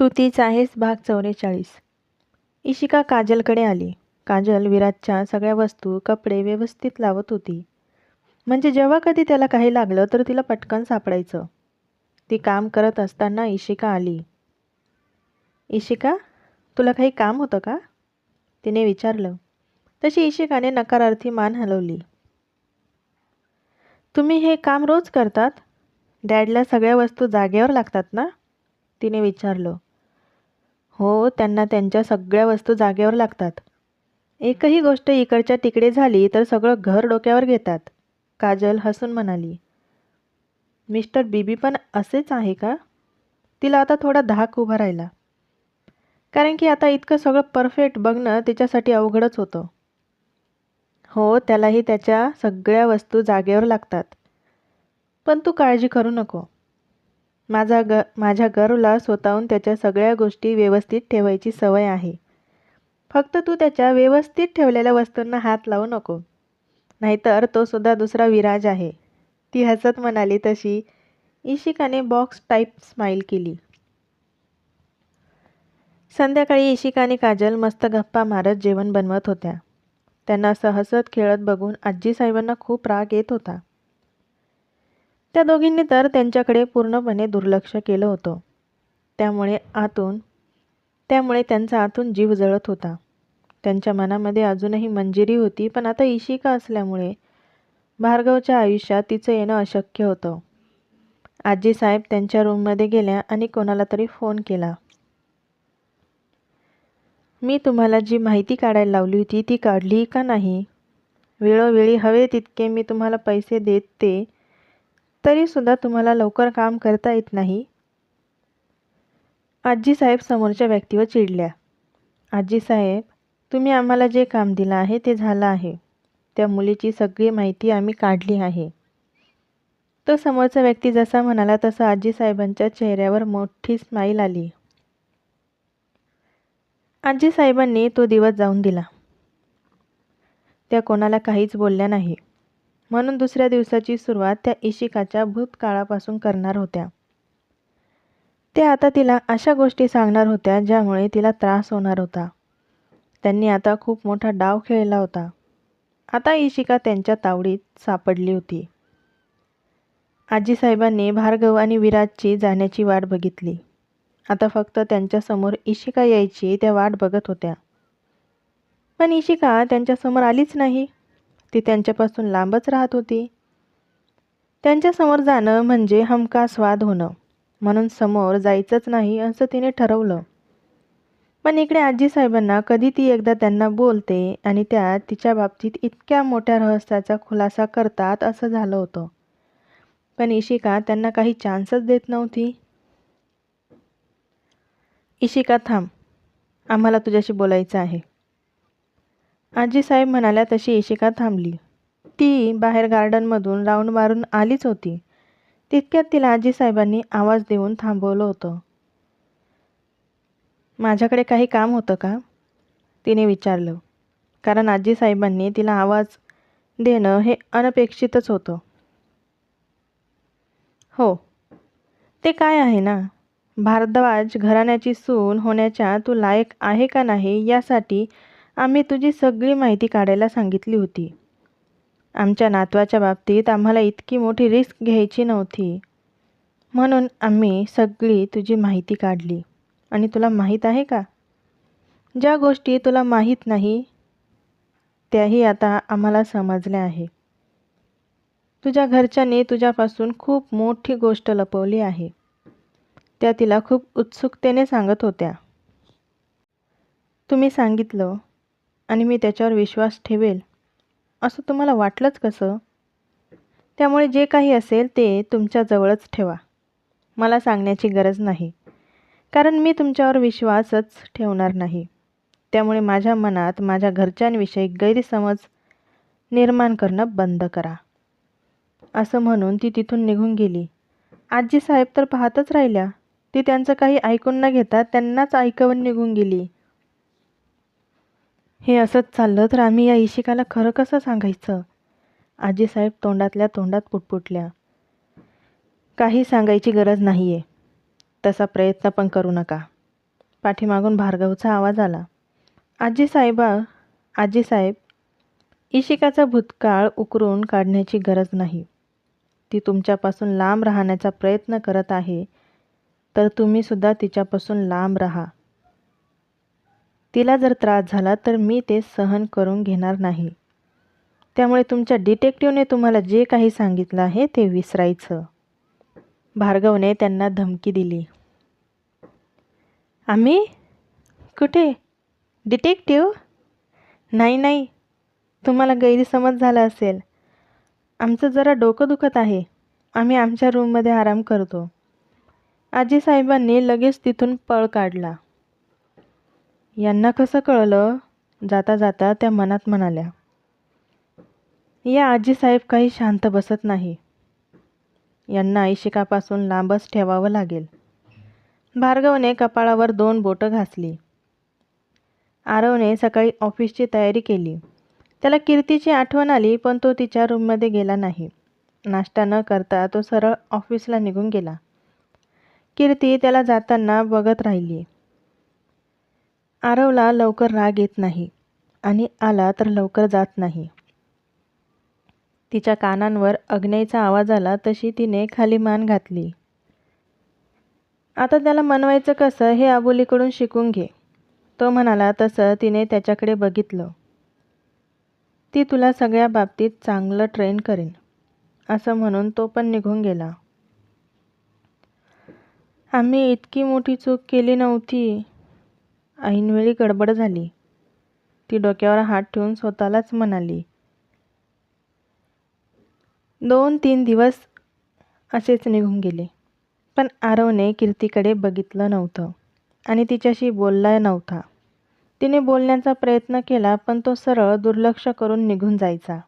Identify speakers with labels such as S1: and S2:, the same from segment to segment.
S1: तू तीच आहेस भाग चौवेचाळीस इशिका काजलकडे आली. काजल विराजच्या सगळ्या वस्तू कपडे व्यवस्थित लावत होती. म्हणजे जेव्हा कधी त्याला काही लागलं तर तिला पटकन सापडायचं. ती काम करत असताना इशिका आली. इशिका तुला काही काम होतं का? तिने विचारलं. तशी इशिकाने नकारार्थी मान हलवली. तुम्ही हे काम रोज करतात? डॅडला सगळ्या वस्तू जागेवर लागतात ना? तिने विचारलं. हो त्यांना त्यांच्या सगळ्या वस्तू जागेवर लागतात. एकही गोष्ट इकडच्या तिकडे झाली तर सगळं घर डोक्यावर घेतात काजल हसून म्हणाली. मिस्टर बीबी पण असेच आहे का? तिला आता थोडा धाक उभा राहिला. कारण की आता इतकं सगळं परफेक्ट बघणं तिच्यासाठी अवघडच होतं. हो त्यालाही त्याच्या सगळ्या वस्तू जागेवर लागतात. पण तू काळजी करू नको. माझा ग माझ्या गर्वला स्वतःहून त्याच्या सगळ्या गोष्टी व्यवस्थित ठेवायची सवय आहे. फक्त तू त्याच्या व्यवस्थित ठेवलेल्या वस्तूंना हात लावू नको. नाहीतर तो सुद्धा दुसरा विराज आहे. ती हसत म्हणाली तशी. इशिकाने बॉक्स टाईप स्माईल केली. संध्याकाळी इशिका आणि काजल मस्त गप्पा मारत जेवण बनवत होत्या. त्यांना असं हसत खेळत बघून आजी साहेबांना खूप राग येत होता. त्या दोघींनी तर त्यांच्याकडे पूर्णपणे दुर्लक्ष केलं होतं. त्यामुळे आतून त्यामुळे त्यांचा आतून जीव जळत होता. त्यांच्या मनामध्ये अजूनही मंजिरी होती पण आता इशिका असल्यामुळे भार्गवच्या आयुष्यात तिचं येणं अशक्य होतं. आजीसाहेब त्यांच्या रूममध्ये गेल्या आणि कोणाला तरी फोन केला. मी तुम्हाला जी माहिती काढायला लावली होती ती काढली का नाही? वेळोवेळी हवे तितके मी तुम्हाला पैसे देते तरीसुद्धा तुम्हाला लवकर काम करता येत नाही. आजीसाहेब समोरच्या व्यक्तीवर चिडल्या. आजीसाहेब तुम्ही आम्हाला जे काम दिलं आहे ते झालं आहे. त्या मुलीची सगळी माहिती आम्ही काढली आहे. तो समोरचा व्यक्ती जसा म्हणाला तसा आजीसाहेबांच्या चेहऱ्यावर मोठी स्माईल आली. आजीसाहेबांनी तो दिवस जाऊन दिला. त्या कोणाला काहीच बोलल्या नाही. म्हणून दुसऱ्या दिवसाची सुरुवात त्या इशिकाच्या भूतकाळापासून करणार होत्या. ते आता तिला अशा गोष्टी सांगणार होत्या ज्यामुळे तिला त्रास होणार होता. त्यांनी आता खूप मोठा डाव खेळला होता. आता इशिका त्यांच्या तावडीत सापडली होती. आजीसाहेबांनी भार्गव आणि विराजची जाण्याची वाट बघितली. आता फक्त त्यांच्यासमोर इशिका यायची त्या वाट बघत होत्या. पण इशिका त्यांच्यासमोर आलीच नाही. ती त्यांच्यापासून लांबच राहत होती. त्यांच्यासमोर जाणं म्हणजे हमखास वाद होणं. म्हणून समोर जायचंच नाही असं तिने ठरवलं. पण इकडे आजीसाहेबांना कधी ती एकदा त्यांना बोलते आणि त्या तिच्या बाबतीत इतक्या मोठ्या रहस्याचा खुलासा करतात असं झालं होतं. पण इशिका त्यांना काही चान्सच देत नव्हती. इशिका थांब आम्हाला तुझ्याशी बोलायचं आहे. आजीसाहेब म्हणाल्या तशी इशिका थांबली. ती बाहेर गार्डनमधून राऊंड मारून आलीच होती. तितक्यात तिला आजीसाहेबांनी आवाज देऊन थांबवलं होतं. माझ्याकडे काही काम होतं का? तिने विचारलं. कारण आजीसाहेबांनी तिला आवाज देणं हे अनपेक्षितच होतं. हो. ते काय आहे ना? भारद्वाज घराण्याची सून होण्याच्या तू लायक आहे का नाही यासाठी आम्ही तुझी सगळी माहिती काढायला सांगितली होती. आमच्या नातवाच्या बाबतीत आम्हाला इतकी मोठी रिस्क घ्यायची नव्हती. म्हणून आम्ही सगळी तुझी माहिती काढली. आणि तुला माहीत आहे का? ज्या गोष्टी तुला माहीत नाही त्याही आता आम्हाला समजल्या आहे तुझ्या घरच्यांनी तुझ्यापासून खूप मोठी गोष्ट लपवली आहे. त्या तिला खूप उत्सुकतेने सांगत होत्या. तुम्ही सांगितलं आणि मी त्याच्यावर विश्वास ठेवेल. असं तुम्हाला वाटलंच कसं? त्यामुळे जे काही असेल ते तुमच्याजवळच ठेवा. मला सांगण्याची गरज नाही. कारण मी तुमच्यावर विश्वासच ठेवणार नाही. त्यामुळे माझ्या मनात माझ्या घरच्यांविषयी गैरसमज निर्माण करणं बंद करा. असं म्हणून ती तिथून निघून गेली. आजी साहेब तर पाहतच राहिल्या. ती त्यांचं काही ऐकून न घेता त्यांनाच ऐकवून निघून गेली. हे असंच चाललं तर आम्ही या इशिकाला खरं कसं सांगायचं? आजीसाहेब तोंडातल्या तोंडात पुटपुटल्या. काही सांगायची गरज नाही आहे तसा प्रयत्न पण करू नका. पाठीमागून भार्गवचा आवाज आला. आजी साहेबा आजीसाहेब इशिकाचा भूतकाळ उकरून काढण्याची गरज नाही. ती तुमच्यापासून लांब राहण्याचा प्रयत्न करत आहे तर तुम्हीसुद्धा तिच्यापासून लांब राहा. तिला जर त्रास झाला तर मी ते सहन करून घेणार नाही. त्यामुळे तुमच्या डिटेक्टिव्हने तुम्हाला जे काही सांगितलं आहे ते विसरायचं. भार्गवने त्यांना धमकी दिली. आम्ही? कुठे? डिटेक्टिव्ह नाही नाही. तुम्हाला गैरसमज झाला असेल. आमचं जरा डोकं दुखत आहे. आम्ही आमच्या रूममध्ये आराम करतो. आजी साहेबांनी लगेच तिथून पळ काढला. यांना कसं कळलं? जाता जाता त्या मनात म्हणाल्या या आजीसाहेब काही शांत बसत नाही. यांना ऐशिकापासून लांबच ठेवावं लागेल. भार्गवने कपाळावर दोन बोटं घासली. आरवने सकाळी ऑफिसची तयारी केली. त्याला कीर्तीची आठवण आली पण तो तिच्या रूममध्ये गेला नाही. नाश्ता न करता तो सरळ ऑफिसला निघून गेला. कीर्ती त्याला जाताना बघत राहिली. आरवला लवकर राग येत नाही आणि आला तर लवकर जात नाही. तिच्या कानांवर अग्नेचा आवाज आला तशी तिने खाली मान घातली. आता त्याला मनवायचं कसं हे आबोलीकडून शिकून घे. तो म्हणाला तसं तिने त्याच्याकडे बघितलं. ती तुला सगळ्या बाबतीत चांगलं ट्रेन करेन असं म्हणून तो पण निघून गेला. आम्ही इतकी मोठी चूक केली नव्हती. ऐनवेळी गडबड झाली. ती डोक्यावर हात ठेवून स्वतःलाच म्हणाली दोन तीन दिवस असेच निघून गेले पण आरवने कीर्तीकडे बघितलं नव्हतं आणि तिच्याशी बोलला नव्हता. तिने बोलण्याचा प्रयत्न केला पण तो सरळ दुर्लक्ष करून निघून जायचा.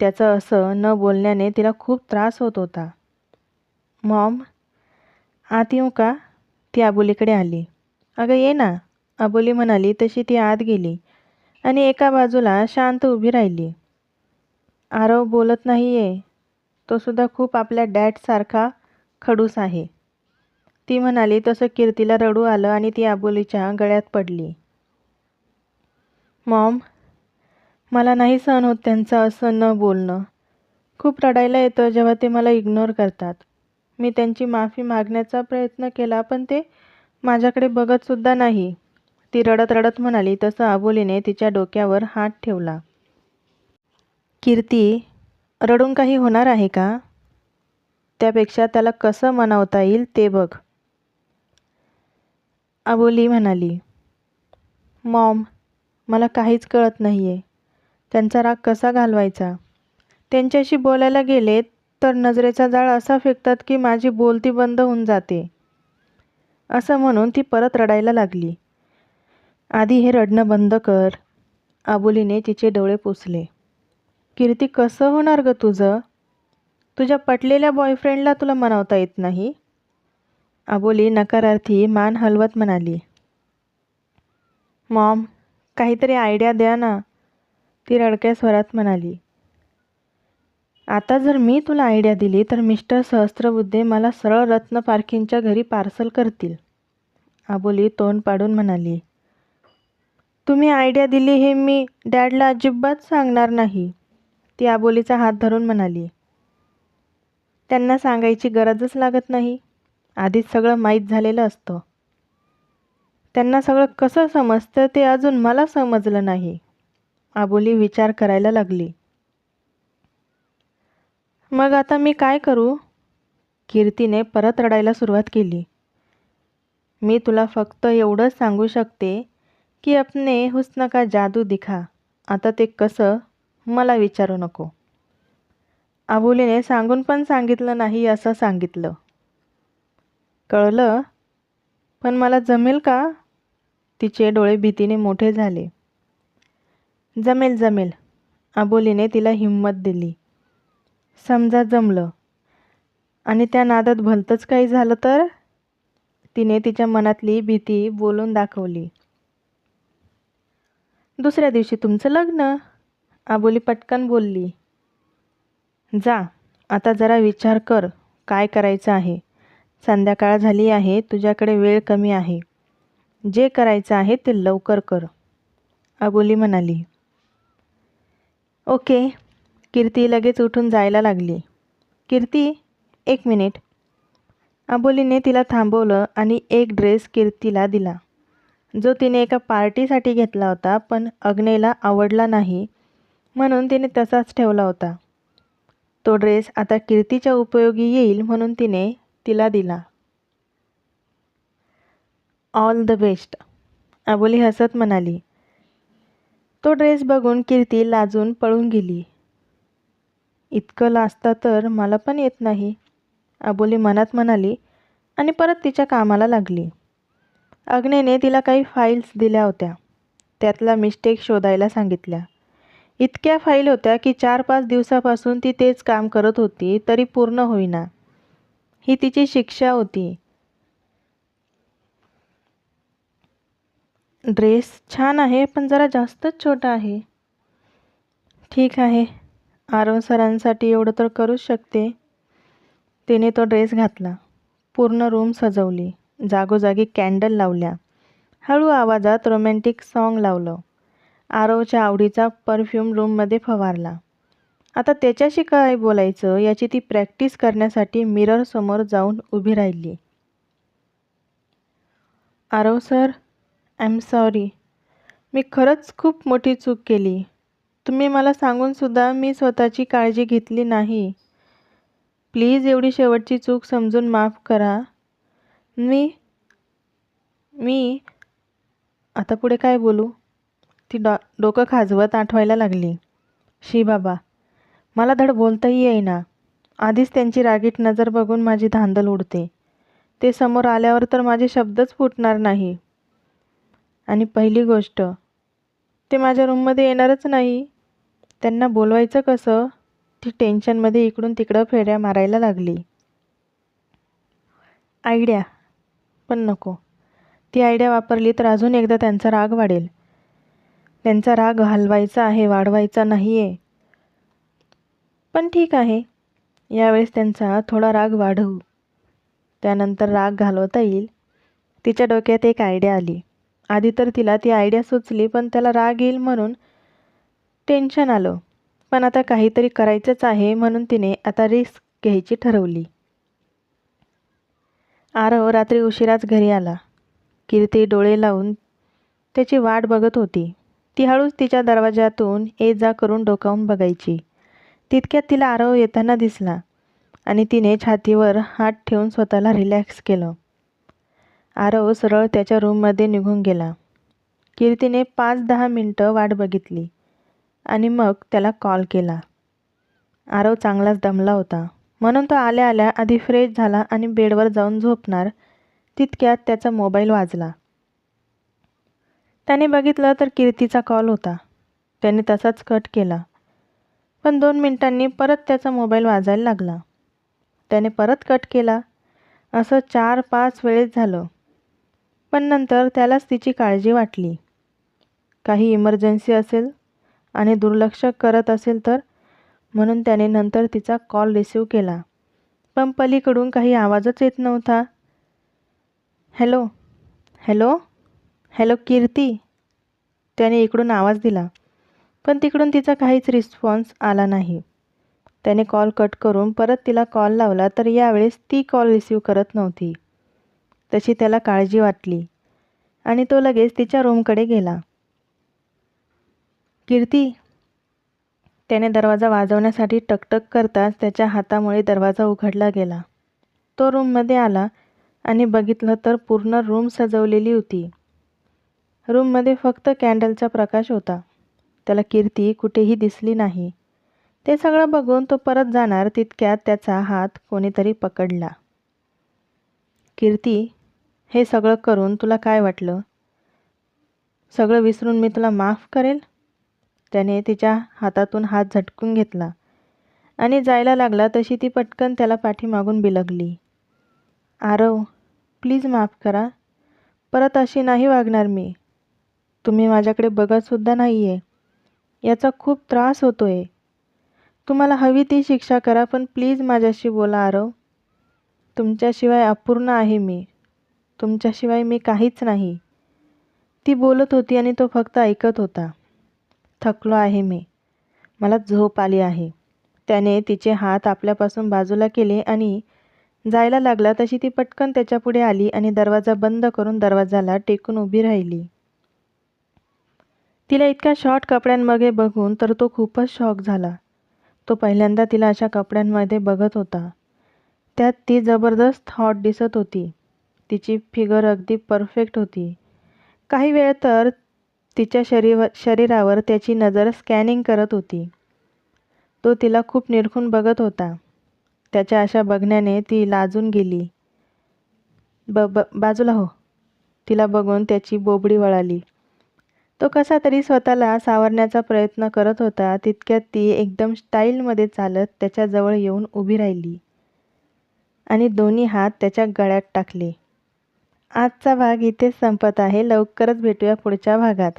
S1: त्याचं असं न बोलण्याने तिला खूप त्रास होत होता. मॉम आत येऊ का? ती आबोलीकडे आली. अगं ये ना. अबोली म्हणाली तशी ती आत गेली आणि एका बाजूला शांत उभी राहिली. आरव बोलत नाही आहे तो सुद्धा खूप आपल्या डॅडसारखा खडूस आहे. ती म्हणाली तसं कीर्तीला रडू आलं आणि ती आबोलीच्या गळ्यात पडली. मॉम मला नाही सहन होत त्यांचं असं न बोलणं. खूप रडायला येतं जेव्हा ते मला इग्नोर करतात. मी त्यांची माफी मागण्याचा प्रयत्न केला पण ते माझ्याकडे बघतसुद्धा नाही. ती रडत रडत म्हणाली तसं आबोलीने तिच्या डोक्यावर हात ठेवला. कीर्ती रडून काही होणार आहे का? त्यापेक्षा त्याला कसं मनावता येईल ते बघ. आबोली म्हणाली मॉम मला काहीच कळत नाही आहे त्यांचा राग कसा घालवायचा? त्यांच्याशी बोलायला गेले तर नजरेचा जाळ असा फेकतात की माझी बोलती बंद होऊन जाते. असं म्हणून ती परत रडायला लागली. आधी हे रडणं बंद कर. आबोलीने तिचे डोळे पुसले. कीर्ती कसं होणार ग तुझं? तुझ्या पटलेल्या बॉयफ्रेंडला तुला मनवता येत नाही? आबोली नकारार्थी मान हलवत म्हणाली. मॉम काहीतरी आयडिया द्या ना ती रडक्या स्वरात म्हणाली. आता जर मी तुला आयडिया दिली तर मिस्टर सहस्त्रबुद्धे मला सरळ रत्न पारखींच्या घरी पार्सल करतील. आबोली तोंड पाडून म्हणाली तुम्ही आयडिया दिली हे मी डॅडला अजिबात सांगणार नाही. ती आबोलीचा हात धरून म्हणाली त्यांना सांगायची गरजच लागत नाही. आधीच सगळं माहीत झालेलं असतं. त्यांना सगळं कसं समजतं ते अजून मला समजलं नाही. आबोली विचार करायला लागली मग आता मी काय करू? कीर्तीने परत रडायला सुरुवात केली. मी तुला फक्त एवढंच सांगू शकते की अपने हुस्न का जादू दिखा. आता ते कसं? मला विचारू नको. आबोलीने सांगून पण सांगितलं नाही असं सांगितलं. कळलं? पण मला जमेल का? तिचे डोळे भीतीने मोठे झाले. जमेल जमेल. आबोलीने तिला हिंमत दिली. समजा जमलं. आणि त्या नादात भलतंच काही झालं तर? तिने तिच्या मनातली भीती बोलून दाखवली. दुसऱ्या दिवशी तुमचं लग्न? आबोली पटकन बोलली. जा आता जरा विचार कर काय करायचं आहे? संध्याकाळ झाली आहे तुझ्याकडे वेळ कमी आहे. जे करायचं आहे ते लवकर कर. अबोली म्हणाली. ओके कीर्ती लगेच उठून जायला लागली. कीर्ती एक मिनिट. अबोलीने तिला थांबवलं आणि एक ड्रेस कीर्तीला दिला. जो तिने एका पार्टीसाठी घेतला होता पण अग्नेला आवडला नाही म्हणून तिने तसाच ठेवला होता. तो ड्रेस आता कीर्तीच्या उपयोगी येईल म्हणून तिने तिला दिला. ऑल द बेस्ट अबोली हसत म्हणाली. तो ड्रेस बघून कीर्ती लाजून पळून गेली. इतकं लाजता तर मला पण येत नाही अबोली मनात म्हणाली आणि परत तिच्या कामाला लागली. अग्नेने तिला काही फाईल्स दिल्या होत्या. त्यातला मिस्टेक शोधायला सांगितल्या. इतक्या फाईल होत्या की चार पाच दिवसापासून ती तेच काम करत होती तरी पूर्ण होईना. ही तिची शिक्षा होती. ड्रेस छान आहे पण जरा जास्तच छोटा आहे. ठीक आहे. आरव सरांसाठी एवढं तर करूच शकते. तिने तो ड्रेस घातला. पूर्ण रूम सजवली. जागोजागी कॅन्डल लावल्या. हळू आवाजात रोमॅन्टिक सॉन्ग लावलं. आरवच्या आवडीचा परफ्यूम रूममध्ये फवारला. आता त्याच्याशी काय बोलायचं याची ती प्रॅक्टिस करण्यासाठी मिररसमोर जाऊन उभी राहिली. Aarav sir I am sorry मी खरंच खूप मोठी चूक केली. तुम्ही मला सांगूनसुद्धा मी स्वतःची काळजी घेतली नाही. प्लीज एवढी शेवटची चूक समजून माफ करा. मी मी आता पुढे काय बोलू? ती डॉ डोकं खाजवत आठवायला लागली. शी बाबा मला धड बोलताही येईना. आधीच त्यांची रागीट नजर बघून माझी धांदल उडते. ते समोर आल्यावर तर माझे शब्दच फुटणार नाही. आणि पहिली गोष्ट ते माझ्या रूममध्ये येणारच नाही. त्यांना बोलवायचं कसं? ती टेन्शनमध्ये इकडून तिकडं फेऱ्या मारायला लागली. आयडिया? पण नको. ती आयडिया वापरली तर अजून एकदा त्यांचा राग वाढेल. त्यांचा राग हलवायचा आहे वाढवायचा नाही आहे पण ठीक आहे. यावेळेस त्यांचा थोडा राग वाढवू. त्यानंतर राग घालवता येईल. तिच्या डोक्यात एक आयडिया आली. आधी तर तिला ती आयडिया सुचली पण त्याला राग येईल म्हणून टेन्शन आलं. पण आता काहीतरी करायचंच आहे म्हणून तिने आता रिस्क घ्यायची ठरवली. आरव रात्री उशिराच घरी आला. कीर्ती डोळे लावून त्याची वाट बघत होती. ती हळूच तिच्या दरवाजातून ये जा करून डोकावून बघायची. तितक्यात तिला आरव येताना दिसला आणि तिने छातीवर हात ठेवून स्वतःला रिलॅक्स केलं. आरव सरळ त्याच्या रूममध्ये निघून गेला. कीर्तीने पाच दहा मिनटं वाट बघितली. आणि मग त्याला कॉल केला. आरव चांगलाच दमला होता. म्हणून तो आल्या आल्या आधी फ्रेश झाला आणि बेडवर जाऊन झोपणार तितक्यात त्याचा मोबाईल वाजला. त्याने बघितलं तर कीर्तीचा कॉल होता. त्याने तसाच कट केला. पण दोन मिनिटांनी परत त्याचा मोबाईल वाजायला लागला. त्याने परत कट केला. असं चार पाच वेळेस झालं. पण नंतर त्यालाच तिची काळजी वाटली. काही इमर्जन्सी असेल आणि दुर्लक्ष करत असेल तर? म्हणून त्याने नंतर तिचा कॉल रिसीव केला. पण पलीकडून काही आवाजच येत नव्हता. Hello hello hello Kirti? त्याने इकडून आवाज दिला. पण तिकडून तिचा काहीच रिस्पॉन्स आला नाही. त्याने कॉल कट करून परत तिला कॉल लावला तर यावेळेस ती कॉल रिसीव करत नव्हती. तशी त्याला काळजी वाटली आणि तो लगेच तिच्या रूमकडे गेला. कीर्ती. त्याने दरवाजा वाजवण्यासाठी टकटक करताच त्याच्या हातामुळे दरवाजा उघडला गेला. तो रूममध्ये आला आणि बघितलं तर पूर्ण रूम सजवलेली होती. रूममध्ये फक्त कॅन्डलचा प्रकाश होता. त्याला कीर्ती कुठेही दिसली नाही. ते सगळं बघून तो परत जाणार तितक्यात त्याचा हात कोणीतरी पकडला. कीर्ती हे सगळं करून तुला काय वाटलं? सगळं विसरून मी तुला माफ करेल? त्याने तिच्या हातातून हात झटकून घेतला. आणि जायला लागला तशी ती पटकन त्याला पाठीमागून बिलगली. आरव प्लीज माफ करा. परत अशी नाही वागणार मी. तुम्ही माझ्याकडे बघतसुद्धा नाही आहे याचा खूप त्रास होतो आहे तुम्हाला हवी ती शिक्षा करा पण प्लीज माझ्याशी बोला आरव. तुमच्याशिवाय अपूर्ण आहे मी. तुमच्याशिवाय मी काहीच नाही. ती बोलत होती आणि तो फक्त ऐकत होता. थकलो आहे मी. मला झोप आली आहे. त्याने तिचे हात आपल्यापासून बाजूला केले आणि जायला लागला तशी ती पटकन त्याच्यापुढे आली आणि दरवाजा बंद करून दरवाजाला टेकून उभी राहिली. तिला इतक्या शॉर्ट कपड्यांमध्ये बघून तर तो खूपच शॉक झाला. तो पहिल्यांदा तिला अशा कपड्यांमध्ये बघत होता. त्यात ती जबरदस्त हॉट दिसत होती. तिची फिगर अगदी परफेक्ट होती. काही वेळ तर तिच्या शरीर शरीरावर त्याची नजर स्कॅनिंग करत होती. तो तिला खूप निरखून बघत होता. त्याच्या अशा बघण्याने ती लाजून गेली. ब ब बाजूला हो. तिला बघून त्याची बोबडी वळाली. तो कसा तरी स्वतःला सावरण्याचा प्रयत्न करत होता तितक्यात ती एकदम स्टाईलमध्ये चालत त्याच्याजवळ येऊन उभी राहिली आणि दोन्ही हात त्याच्या गळ्यात टाकले. आजचा भाग इथेच संपत आहे. लवकरच भेटूया पुढच्या भागात.